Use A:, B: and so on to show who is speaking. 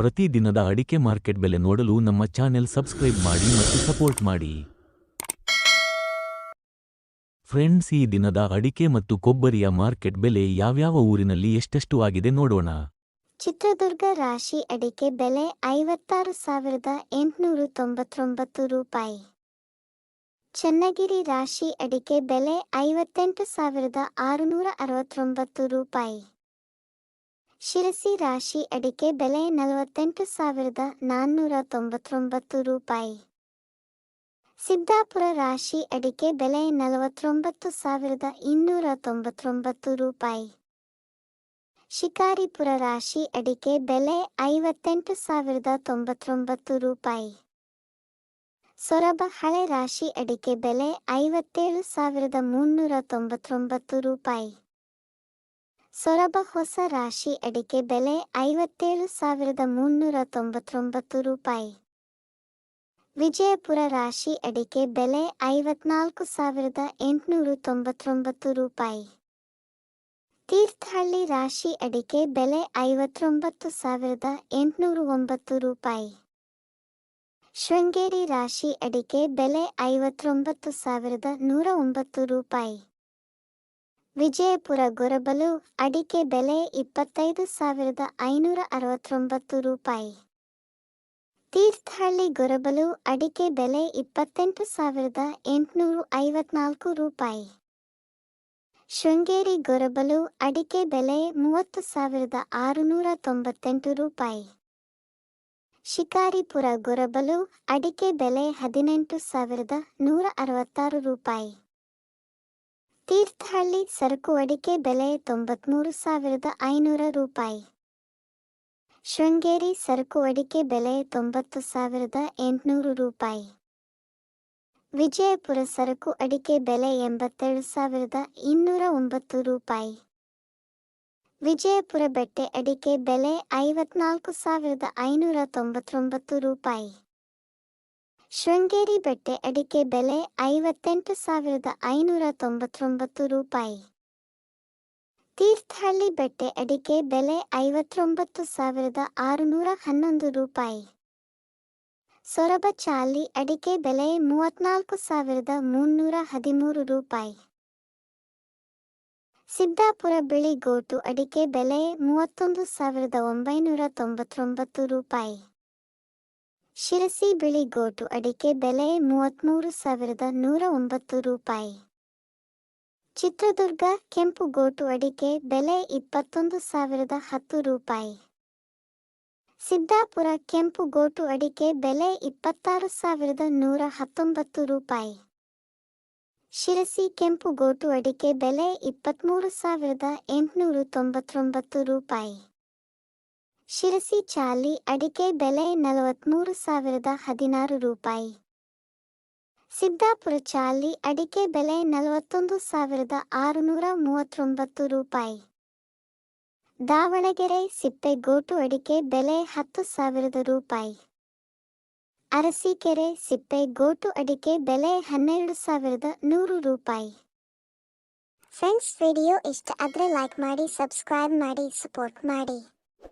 A: ಪ್ರತಿ ದಿನದ ಅಡಿಕೆ ಮಾರ್ಕೆಟ್ ಬೆಲೆ ನೋಡಲು ನಮ್ಮ ಚಾನೆಲ್ ಸಬ್ಸ್ಕ್ರೈಬ್ ಮಾಡಿ ಮತ್ತು ಸಪೋರ್ಟ್ ಮಾಡಿ. ಫ್ರೆಂಡ್ಸ್, ಈ ದಿನದ ಅಡಿಕೆ ಮತ್ತು ಕೊಬ್ಬರಿಯ ಮಾರ್ಕೆಟ್ ಬೆಲೆ ಯಾವ್ಯಾವ ಊರಿನಲ್ಲಿ ಎಷ್ಟೆಷ್ಟು ಆಗಿದೆ ನೋಡೋಣ.
B: ಚಿತ್ರದುರ್ಗ ರಾಶಿ ಅಡಿಕೆ ಬೆಲೆ ಐವತ್ತಾರು ಸಾವಿರದ ಎಂಟುನೂರು ತೊಂಬತ್ತೊಂಬತ್ತು ರೂಪಾಯಿ. ಚನ್ನಗಿರಿ ರಾಶಿ ಅಡಿಕೆ ಬೆಲೆ ಐವತ್ತೆಂಟು ಸಾವಿರದ ಆರುನೂರ ಅರವತ್ತೊಂಬತ್ತು ರೂಪಾಯಿ. ಶಿರಸಿ ರಾಶಿ ಅಡಿಕೆ ಬೆಲೆ ನಲವತ್ತೆಂಟು ಸಾವಿರದ ನಾನ್ನೂರ ತೊಂಬತ್ತೊಂಬತ್ತು ರೂಪಾಯಿ. ಸಿದ್ದಾಪುರ ರಾಶಿ ಅಡಿಕೆ ಬೆಲೆ ನಲವತ್ತೊಂಬತ್ತು ಸಾವಿರದ ಇನ್ನೂರ ತೊಂಬತ್ತೊಂಬತ್ತು ರೂಪಾಯಿ. ಶಿಕಾರಿಪುರ ರಾಶಿ ಅಡಿಕೆ ಬೆಲೆ ಐವತ್ತೆಂಟು ಸಾವಿರದ ತೊಂಬತ್ತೊಂಬತ್ತು ರೂಪಾಯಿ. ಸೊರಬ ಹಳೆ ರಾಶಿ ಅಡಿಕೆ ಬೆಲೆ ಐವತ್ತೇಳು ಸಾವಿರದ ಮುನ್ನೂರ ತೊಂಬತ್ತೊಂಬತ್ತು ರೂಪಾಯಿ. ಸೊರಬ ಹೊಸ ರಾಶಿ ಅಡಿಕೆ ಬೆಲೆ ಐವತ್ತೇಳು ಸಾವಿರದ ಮುನ್ನೂರ ತೊಂಬತ್ತೊಂಬತ್ತು ರೂಪಾಯಿ. ವಿಜಯಪುರ ರಾಶಿ ಅಡಿಕೆ ಬೆಲೆ ಐವತ್ನಾಲ್ಕು ಸಾವಿರದ ಎಂಟುನೂರು ತೊಂಬತ್ತೊಂಬತ್ತು ರೂಪಾಯಿ. ತೀರ್ಥಹಳ್ಳಿ ರಾಶಿ ಅಡಿಕೆ ಬೆಲೆ ಐವತ್ತೊಂಬತ್ತು ಸಾವಿರದ ಎಂಟುನೂರು ಒಂಬತ್ತು ರೂಪಾಯಿ. ಶೃಂಗೇರಿ ರಾಶಿ ಅಡಿಕೆ ಬೆಲೆ ಐವತ್ತೊಂಬತ್ತು ಸಾವಿರದ ನೂರ ಒಂಬತ್ತು ರೂಪಾಯಿ. ವಿಜಯಪುರ ಗೊರಬಲು ಅಡಿಕೆ ಬೆಲೆ ಇಪ್ಪತ್ತೈದು ಸಾವಿರದ ಐನೂರ ಅರವತ್ತೊಂಬತ್ತು ರೂಪಾಯಿ. ತೀರ್ಥಹಳ್ಳಿ ಗೊರಬಲು ಅಡಿಕೆ ಬೆಲೆ ಇಪ್ಪತ್ತೆಂಟು ಸಾವಿರದ ಎಂಟುನೂರು ಐವತ್ನಾಲ್ಕು ರೂಪಾಯಿ. ಶೃಂಗೇರಿ ಗೊರಬಲು ಅಡಿಕೆ ಬೆಲೆ ಮೂವತ್ತು ಸಾವಿರದ ಆರುನೂರ ತೊಂಬತ್ತೆಂಟು ರೂಪಾಯಿ. ಶಿಕಾರಿಪುರ ಗೊರಬಲು ಅಡಿಕೆ ಬೆಲೆ ಹದಿನೆಂಟು ಸಾವಿರದ ನೂರ ಅರವತ್ತಾರು ರೂಪಾಯಿ. ತೀರ್ಥಹಳ್ಳಿ ಸರಕು ಅಡಿಕೆ ಬೆಲೆ ತೊಂಬತ್ಮೂರು ಸಾವಿರದ ಐನೂರ ರೂಪಾಯಿ. ಶೃಂಗೇರಿ ಸರಕು ಅಡಿಕೆ ಬೆಲೆ ತೊಂಬತ್ತು ಸಾವಿರದ ಎಂಟುನೂರು ರೂಪಾಯಿ. ವಿಜಯಪುರ ಸರಕು ಅಡಿಕೆ ಬೆಲೆ ಎಂಬತ್ತೆರಡು ಸಾವಿರದ ಇನ್ನೂರ ಒಂಬತ್ತು ರೂಪಾಯಿ. ವಿಜಯಪುರ ಬೆಟ್ಟೆ ಅಡಿಕೆ ಬೆಲೆ ಐವತ್ನಾಲ್ಕು ಸಾವಿರದ ಐನೂರ ತೊಂಬತ್ತೊಂಬತ್ತು ರೂಪಾಯಿ. ಶೃಂಗೇರಿ ಬೆಟ್ಟೆ ಅಡಿಕೆ ಬೆಲೆ ಐವತ್ತೆಂಟು ಸಾವಿರದ ಐನೂರ ತೊಂಬತ್ತೊಂಬತ್ತು ರೂಪಾಯಿ. ತೀರ್ಥಹಳ್ಳಿ ಬೆಟ್ಟೆ ಅಡಿಕೆ ಬೆಲೆ ಐವತ್ತೊಂಬತ್ತು ಸಾವಿರದ ಆರುನೂರ ಹನ್ನೊಂದು ರೂಪಾಯಿ. ಸೊರಬ ಚಾಲಿ ಅಡಿಕೆ ಬೆಲೆ ಮೂವತ್ನಾಲ್ಕು ಸಾವಿರದ ಮುನ್ನೂರ ಹದಿಮೂರು ರೂಪಾಯಿ. ಸಿದ್ದಾಪುರ ಬಿಳಿ ಗೋಟು ಅಡಿಕೆ ಬೆಲೆ ಮೂವತ್ತೊಂದು ಸಾವಿರದ ಒಂಬೈನೂರ ತೊಂಬತ್ತೊಂಬತ್ತು ರೂಪಾಯಿ. ಶಿರಸಿ ಬಿಳಿ ಗೋಟು ಅಡಿಕೆ ಬೆಲೆ ಮೂವತ್ತ್ಮೂರು ಸಾವಿರದ ನೂರ ಒಂಬತ್ತು ರೂಪಾಯಿ. ಚಿತ್ರದುರ್ಗ ಕೆಂಪು ಗೋಟು ಅಡಿಕೆ ಬೆಲೆ ಇಪ್ಪತ್ತೊಂದು ಸಾವಿರದ ಹತ್ತು ರೂಪಾಯಿ. ಸಿದ್ದಾಪುರ ಕೆಂಪು ಗೋಟು ಅಡಿಕೆ ಬೆಲೆ ಇಪ್ಪತ್ತಾರು ಸಾವಿರದ ನೂರ ಹತ್ತೊಂಬತ್ತು ರೂಪಾಯಿ. ಶಿರಸಿ ಕೆಂಪು ಗೋಟು ಅಡಿಕೆ ಬೆಲೆ ಇಪ್ಪತ್ತ್ಮೂರು ಸಾವಿರದ ಎಂಟುನೂರು ತೊಂಬತ್ತೊಂಬತ್ತು ರೂಪಾಯಿ. ಶಿರಸಿ, ಚಾಲಿ, ಅಡಿಕೆ ಬೆಲೆ ನಲವತ್ತ್ಮೂರು ಸಾವಿರದ ಹದಿನಾರು ರೂಪಾಯಿ. ಸಿದ್ದಾಪುರ, ಚಾಲಿ, ಅಡಿಕೆ ಬೆಲೆ ನಲವತ್ತೊಂದು ಸಾವಿರದ ಆರುನೂರ ಮೂವತ್ತೊಂಬತ್ತು ರೂಪಾಯಿ. ದಾವಣಗೆರೆ ಸಿಪ್ಪೆ ಗೋಟು ಅಡಿಕೆ ಬೆಲೆ ಹತ್ತು ಸಾವಿರದ ರೂಪಾಯಿ. ಅರಸೀಕೆರೆ ಸಿಪ್ಪೆ ಗೋಟು ಅಡಿಕೆ ಬೆಲೆ ಹನ್ನೆರಡು ಸಾವಿರದ ನೂರು ರೂಪಾಯಿ. ಫ್ರೆಂಡ್ಸ್, ವಿಡಿಯೋ ಇಷ್ಟ ಆದರೆ ಲೈಕ್ ಮಾಡಿ, ಸಬ್ಸ್ಕ್ರೈಬ್ ಮಾಡಿ, ಸಪೋರ್ಟ್ ಮಾಡಿ.